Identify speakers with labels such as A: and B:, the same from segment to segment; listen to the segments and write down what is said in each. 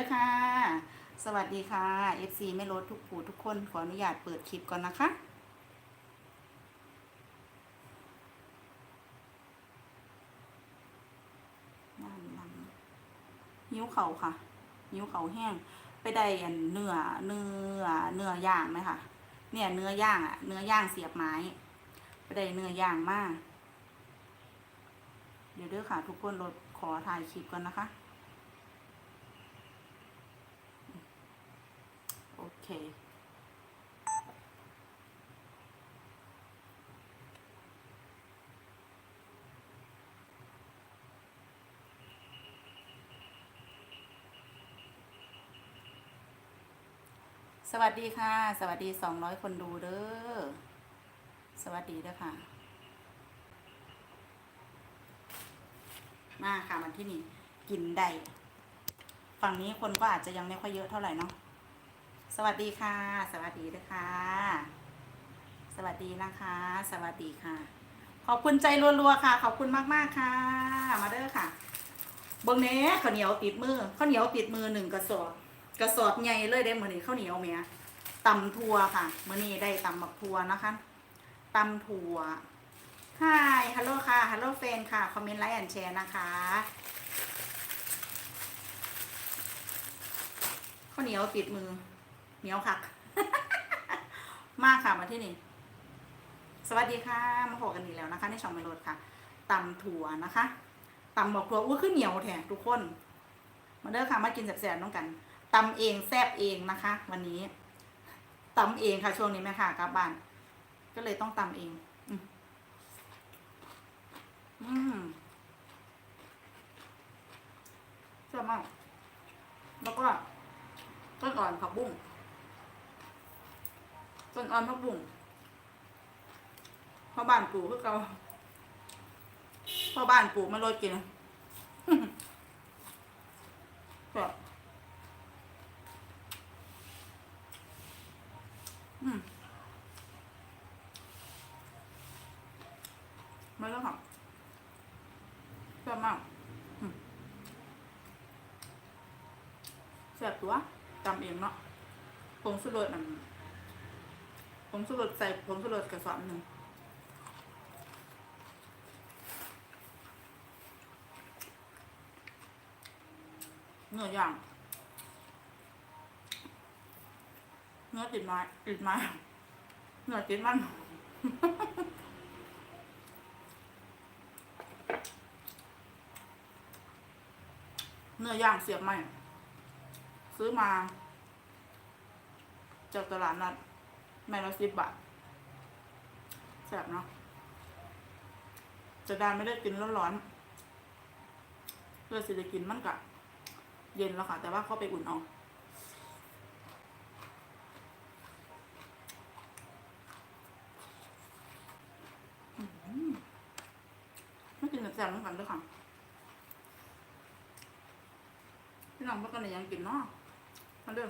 A: ด้วยค่ะ สวัสดีค่ะ FC ไม่ลดทุกผู้ทุกคนขออนุญาตเปิดคลิปก่อนนะคะนั่นนั่นนิ้วเข่าค่ะ นิ้วเข่าแห้ง ไปได้เนื้อเนื้อเนื้อย่างไหมคะเนี่ยเนื้อย่างอะ เนื้อย่างเสียบไม้ ไปได้เนื้อย่างมาก เดี๋ยวเด้อค่ะ ทุกคนรถขอถ่ายคลิปก่อนนะคะ โอเค สวัสดีค่ะ สวัสดีสองร้อยคนดูเด้อ สวัสดีเด้อค่ะ มาค่ะมันที่นี่ กินได้ ฝั่งนี้คนก็อาจจะยังไม่ค่อยเยอะเท่าไหร่เนาะ สวัสดีค่ะ สวัสดีด้วยค่ะสวัสดีนะคะ สวัสดีค่ะ ขอบคุณใจรัวๆค่ะ ขอบคุณมากๆค่ะ มาเด้อค่ะเบิ้งเนี้ข้าวเหนียวติดมือข้าวเหนียวติดมือหนึ่งกระสอบกระสอบใหญ่เลยได้เหมือนี้ข้าวเหนียวเมียตำทัวค่ะเมื่อนี้ได้ตำบักทัวนะคะตำทัวฮายฮัลโหลค่ะฮัลโหลเฟนค่ะคอมเมนต์ไลค์แอนแชร์นะคะข้าวเหนียวติดมือ เหนียวคัก มากค่ะมาที่นี่ สวัสดีค่ะ มาพบกันอีกแล้วนะคะ ในช่องเมโลดค่ะตำถั่วนะคะตำบอกถั่วอุ้ยขึ้นเหนียวแท้ทุกคน มาเด้อค่ะ มากินแซ่บๆน้องกันตำเองแซ่บเองนะคะ วันนี้ตำเองค่ะช่วงนี้แม่ค่ะกลับบ้าน ก็เลยต้องตำเอง อืมอืมแซ่บมากแล้วก็ต้นอ่อนผักบุ้ง นอ่อนผักบุ้งพ่อบ้านปลูกคือเก่าพ่อบ้านปลูกมาโรยกินแบบอืมไม่แล้วค่ะแซ่บมากแซ่บตัวจำเองเนาะผงสุรสนั่น ผงสุรใส่ผงสุรกระสอบหนึ่งเนื้อย่าง เนื้อติดไม้ติดไม้เนื้อติดมันเนื้อย่างเสียบไหมซื้อมา จากตลาดนัด แม่ละสิบบาทแซ่บเนาะจะได้ไม่ได้กินร้อนๆเพื่อสิได้กินมันกะเย็นแล้วค่ะ แต่ว่าเขาไปอุ่นเอาไม่กินแต่แซ่บเหมือนกันด้วยค่ะพี่น้องพวกกันยังกินเนาะมาเด้อ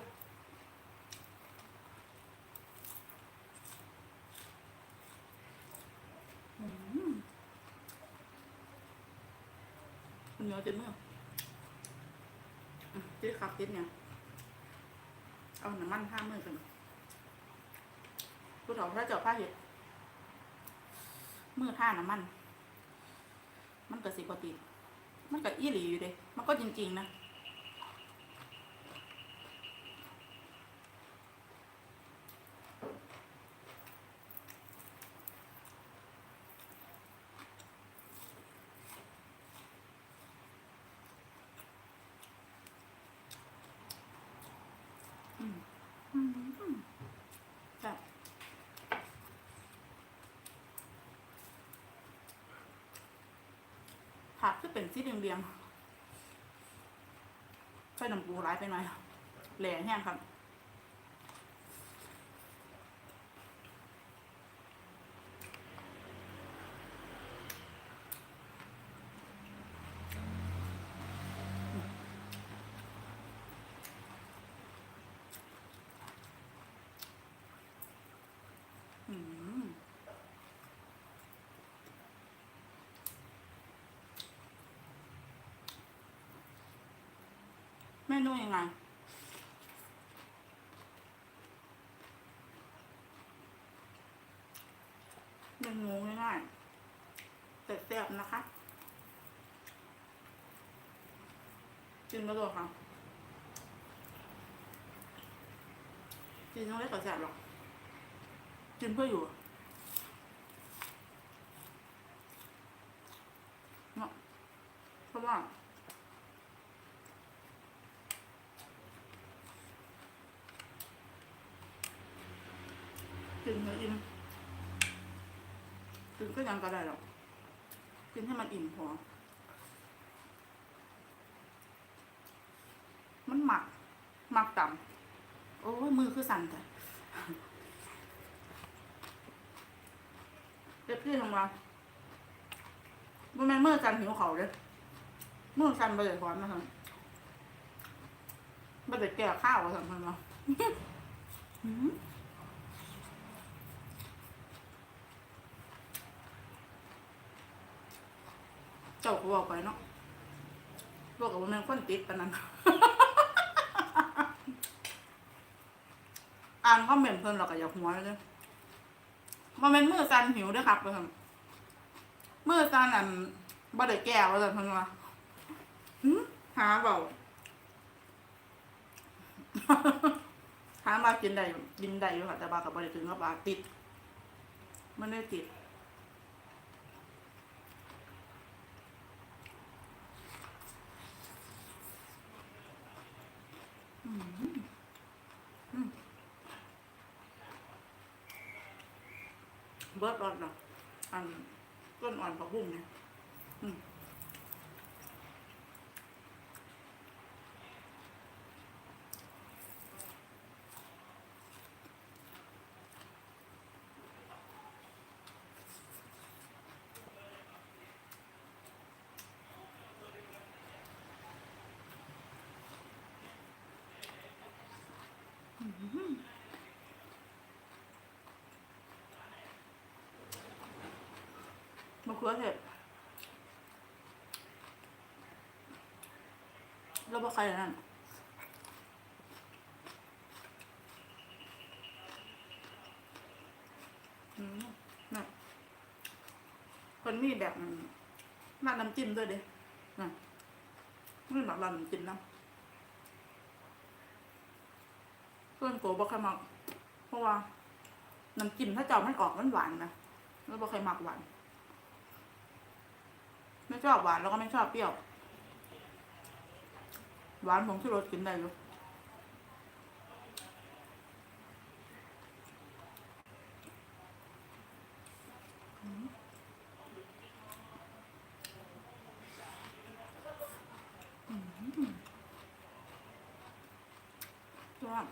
A: อืมมัน เหนียวติดมืออืมติดขับติดเนี่ย เอาน้ำมันท่ามือกันผู้ถอพระเจ้าผ้าเห็ดมือท่าน้ำมัน มันก็สิบติ มันก็อีหลีอยู่เด้มันก็จริง ๆ นะ อืมอืมอืมแบบผักก็ เป็นสีเรียงๆใส่น้ำปูร้ายไปหน่อยแหล่แห้งครับ อืม เมนูยังไงเมนูง่ายๆแต่แซ่บๆนะคะกินมาด้วค่ะกินทั้งเล็กกับแซ่บหรอกกินเพื่ออยู่เนาะเพราะว่า กินให้อิ่มกินก็ยังก็ได้หรอก กินให้มันอิ่มพอ มันหมัก หมักต่ำโอ้มือคือสั่นแต่เด็กพี่ทำงานบ่แม่นมือสั่นหิวเขาเลยมือสั่นไปเลยถอนมาทำไปเลยแก่ข้าวมาทำมันมา เจ้าก็บอกไปเนาะบอกกับว่าแม่นคนติดปานนั้น อ่านคอมเมนต์เพิ่นเราก็อยากหัวเลยมาเป็นมือซันหิวเด้วยครับเพิ่นมือซันอันบ่ได้แก้วว่าซั่นเพิ่นว่าหึหาเบา หามากินได้กินได้อยู่ค่ะแต่บากับบ่ได้ถึงกับบาติดมันได้ติด เบิร์ดอ่อนเนาะอันต้นอ่อนผักบุ้งเนี่ยอืมมะเขือเทศแล้วบอกใครอันนั่นอืมน่ะคนมีแบบราน้ำจิ้มด้วยเด้น่ะไม่แบบราดน้ำจิ้มนะเพื่อนโกบอกใครมักเพราะว่าน้ำจิ้มถ้าเจ้ามันออกมันหวานนะแล้วบอกใครหมักหวาน ไม่ชอบหวานแล้วก็ไม่ชอบเปรี้ยว หวานผมที่รสกินได้อยู่ชอบ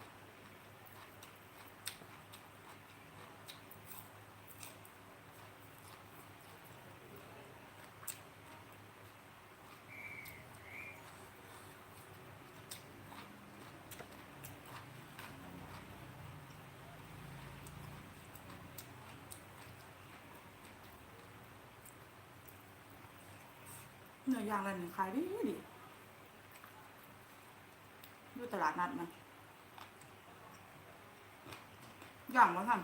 A: เนื้อย่างอะไรหนึ่งขายดีดีอยู่ตลาดนัดนะย่างมาทำ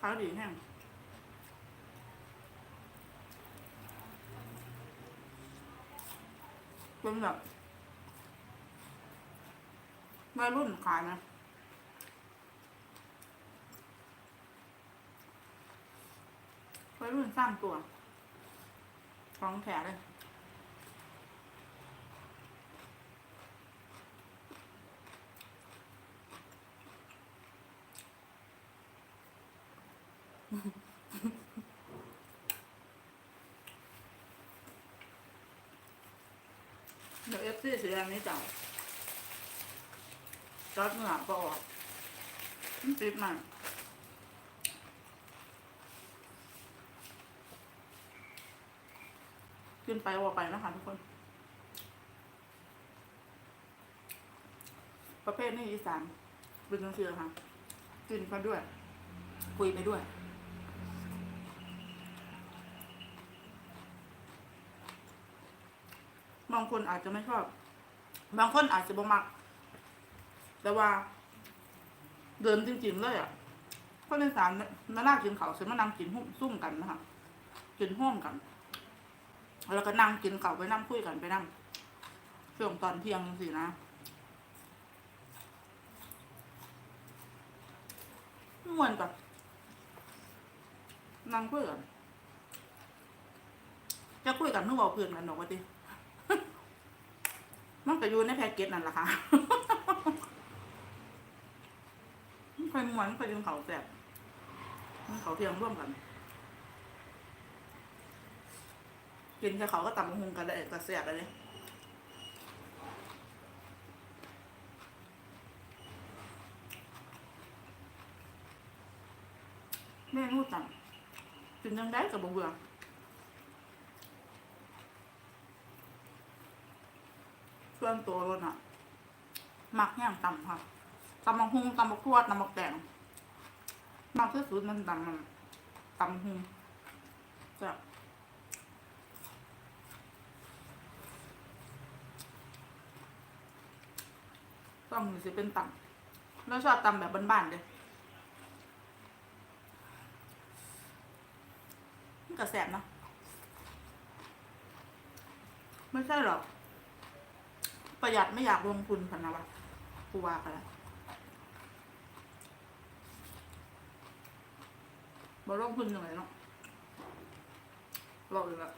A: ขายดีแห้งเป็นแบบวัยรุ่นขายนะ วัยรุ่นสร้างตัวของแถเลยเดี๋ยวเอฟซีสีแดงนี้จ่ายจอดเหงื่อก็ออกติดมัน นไปว่าไปนะคะทุกคน ประเภทนี้อีสานเป็นหนังสือค่ะกินไปด้วย คุยไปด้วยบางคนอาจจะไม่ชอบ บางคนอาจจะบ่มัก แต่ว่า เดินจริงๆเลยอะคนในสารมาลากกินเขาเสร็จมานั่งกินหุ้มซุ่มกันนะคะกินห้อมกัน แล้วก็นั่งกินเขาไปนั่งคุยกันไปนั่งช่วงตอนเที่ยงสินะม่วนกับนั่งคุยกันจะคุยกันเมื่อบอกเพื่อนกันหนอกว่าดิมันก็อยู่ในแพ็กเกจนั่นแหละค่ะมันเคยม้วนเคยกินเขาแซ่บมันเขาเทียงร่วมกัน กินกับเขาก็ตำบักหุงกันได้ก็แซ่บเลยแม่นูจังกินยังได้กับบ่เบื่อส่วนตัวรถอะมักแห้งต่ำค่ะตำบักฮุงตำบักทั่วตำบักแดงมักที่สุดมันตำมันตำฮุงจะ ต้องมีสิเป็นตำแล้วชอบตำแบบบ้านๆเลยมันก็แสบเนาะไม่ใช่หรอก ประหยัดไม่อยากลงทุนพันนะวะกูว่ากันแล้วบ่ลงทุนยังไงเนาะเราเลยละ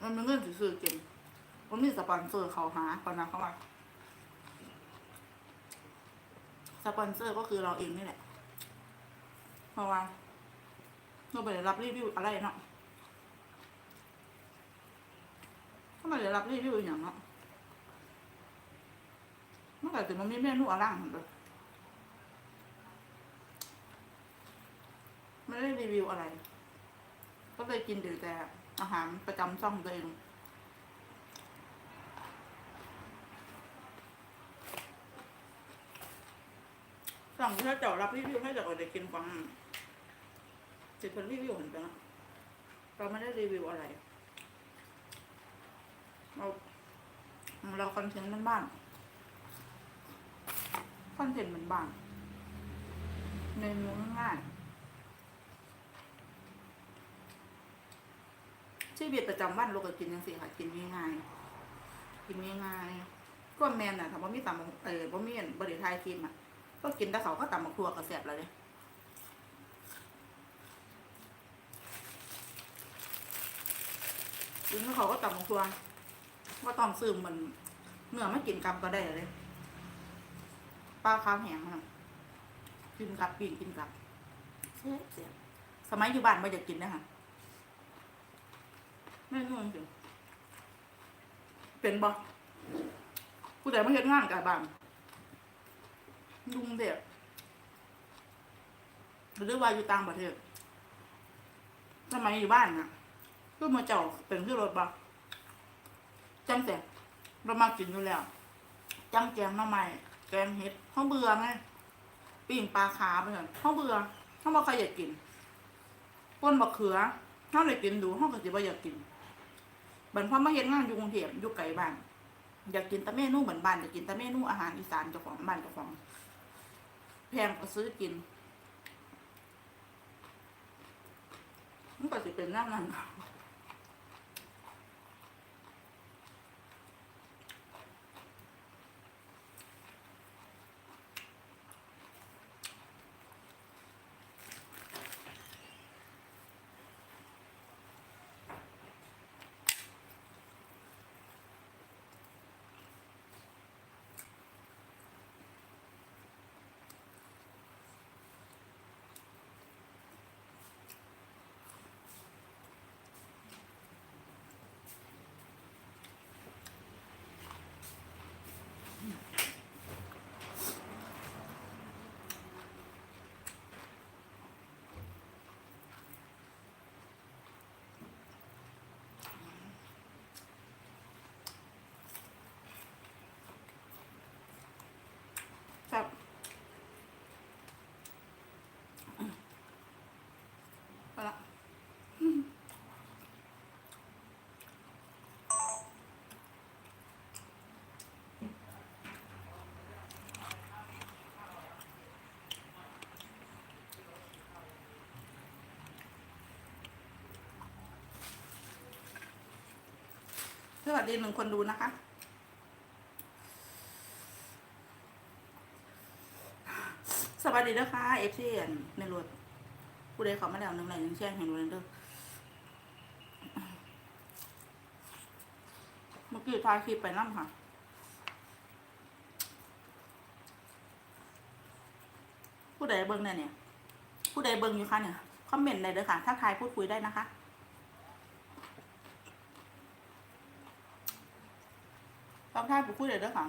A: มันเป็นเงินซื้อเก่งผมมีสปอนเซอร์เขาหาก่อนนะเขาว่า สปอนเซอร์ก็คือเราเองนี่แหละเพราะว่าเราไปได้รับรีวิวอะไรเนาะถ้าไม่ได้รับรีวิวอย่างเนาะเมื่อไหร่ถึงมันมีเมนูอะไรางเลยไม่ได้รีวิวอะไร ก็เลยกินดื่แต่อาหารประจำช่องตัวเอง สั่งที่ถ้าเจ้ารับรีวิวให้เจ้าก็ได้กินฟังสิเป็นรีวิวเหมือนกันนะเราไม่ได้รีวิวอะไร เราเราคอนเทนต์บ้านคอนเทนต์เหมือนบ้างเมนูง่ายชีวิตประจำวันเราก็กินยังสิค่ะกินง่ายๆกินง่ายๆก็แมนน่ะถามว่ามีตำเออบ่มีบริไทยกินอะ ก็กินแต่เขาก็ตำมาครัวกับแสบแล้วเลยกินแล้วเขาก็ตำมาครัวว่าต้องซื้อมันเนื้อไม่กินกำก็ได้เลยปลาข้าวแห้งนะกินกับปีนกินกับเสียเสียสมัยอยู่บ้านไม่อยากกินนะคะไม่ง่วงจริงเป็นบ่ผู้ใดไม่เห็นงานกับบ้าน ลุงเด็กหรือว่าอยู่ต่างประเทศสมัยอยู่บ้านน่ะก็มาเจ้าเป็นที่รถบ่จังแต่เรามากินอยู่แล้ว จังแกงหน้ำไม้แกงเห็ดเขาเบื่อไงปิ่งปลาขาไปเถอะเขาเบื่อเขาวบอกใครอยากกินป้นบักเขือเขาวเลยกินดูเขาวก็จะว่อยากกินบันพอมาเห็นงานอยู่กรุงเทพอยู่ไกลบ้านอยากกินแต่เมนูเหมือนบ้านอยากกินแต่เมนูอาหารอีสานเจ้าของบ้านเจ้าของ แพงก็ซื้อกิน มันก็จะเป็นหน้านนั่น สวัสดีหนึ่งคนดูนะคะ สวัสดีนะคะเอฟซีนในรถผู้ใดเขามาแล้วหนึ่งไหนยังแช่งเห็นดูนั่นเด้อเมื่อกี้ทายคลิปไปนั่ค่ะผู้ใดเบิ้งเนี่ยเนี่ย ผู้ใดเบิ้งอยู่คะเนี่ย คอมเมนต์เลยเด้อค่ะ ถ้าทายพูดคุยได้นะคะ ต้องทายพูดคุยเลยเด้อค่ะ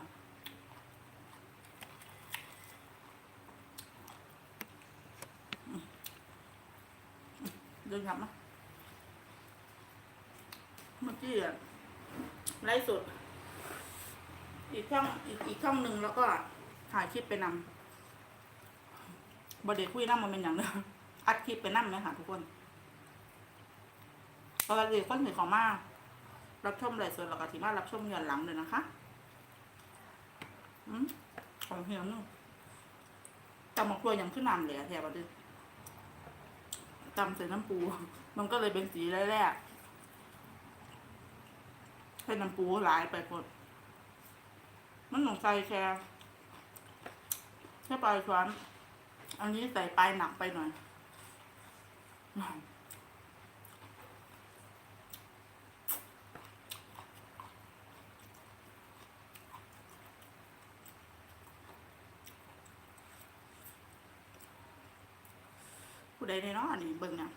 A: เดินกลับมาเมื่อกี้อะไลฟ์สดอีกช่องอีกอีกช่องหนึ่งแล้วก็ถ่ายคลิปไปนำบอดเด็คุยน้ำมันเป็นอย่างเดิมอัดคลิปไปนำไหมค่ะทุกคนปกติคนถึงของมารับชมไลฟ์สดแล้วก็ที่มารับชมย้อนหลังเลยนะคะ อืมของเฮียนึงจำมาครัวยังขึ้นนำเลยอะแถวดิจำใส่น้ำปู มันก็เลยเป็นสีแรกๆใส่น้ำปูหลายไปหมดมันหนองใส่แค่แค่ปลายช้อนอันนี้ใส่ปลายหนักไปหน่อย ผู้เนาะอันนี้เบิ่งเนี่ย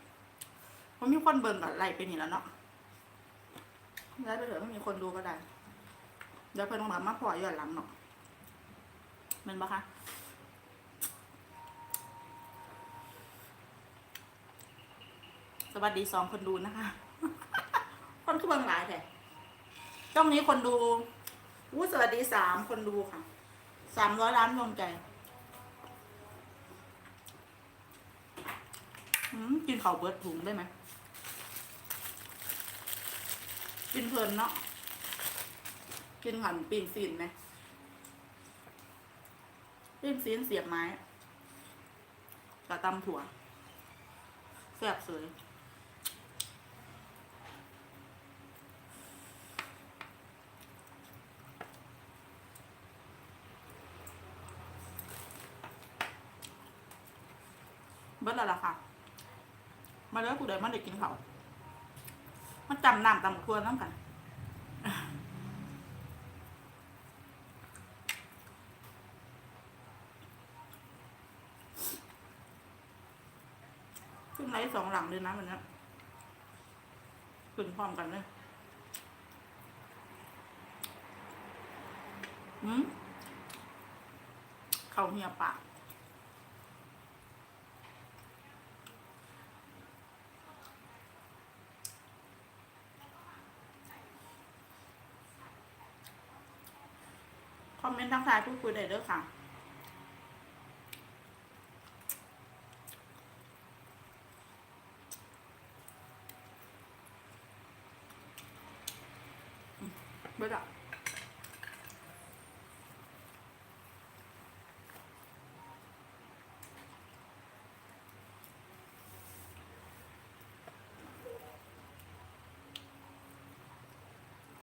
A: เพราะมีคนเบิ่งกับไล่ไปนี่แล้วเนาะไล่ไปเถอะไม่มีคนดูก็ได้ เดี๋ยวเพิ่นต้องแบมาพอย้อนหลังเนาะแมันปะคะสวัสดีสองคนดูนะคะ คนคือเบิ่งหลายแต่ช่องนี้คนดูอู้สวัสดีสามคนดูค่ะสามร้อยล้านดวงใจ กินข้าวเบิร์ดถุงได้ไหมกินเพลินเนาะกินหันปีนซีนไหมปีนซีนเสียบไม้กระตำถั่วแซ่บสวยเบิร์ดแล้วล่ะค่ะ มาเลยผู้ใดมันได้กินเขามันจำน้ำตำครัวน้ำกันขึ้นไลฟ์สองหลังเลยนะวันนี้ขึ้นพร้อมกันเลยหืมเขาเหียปาก คอมเมนต์ทักทายพูดคุยได้เด้อค่ะเบิดอะ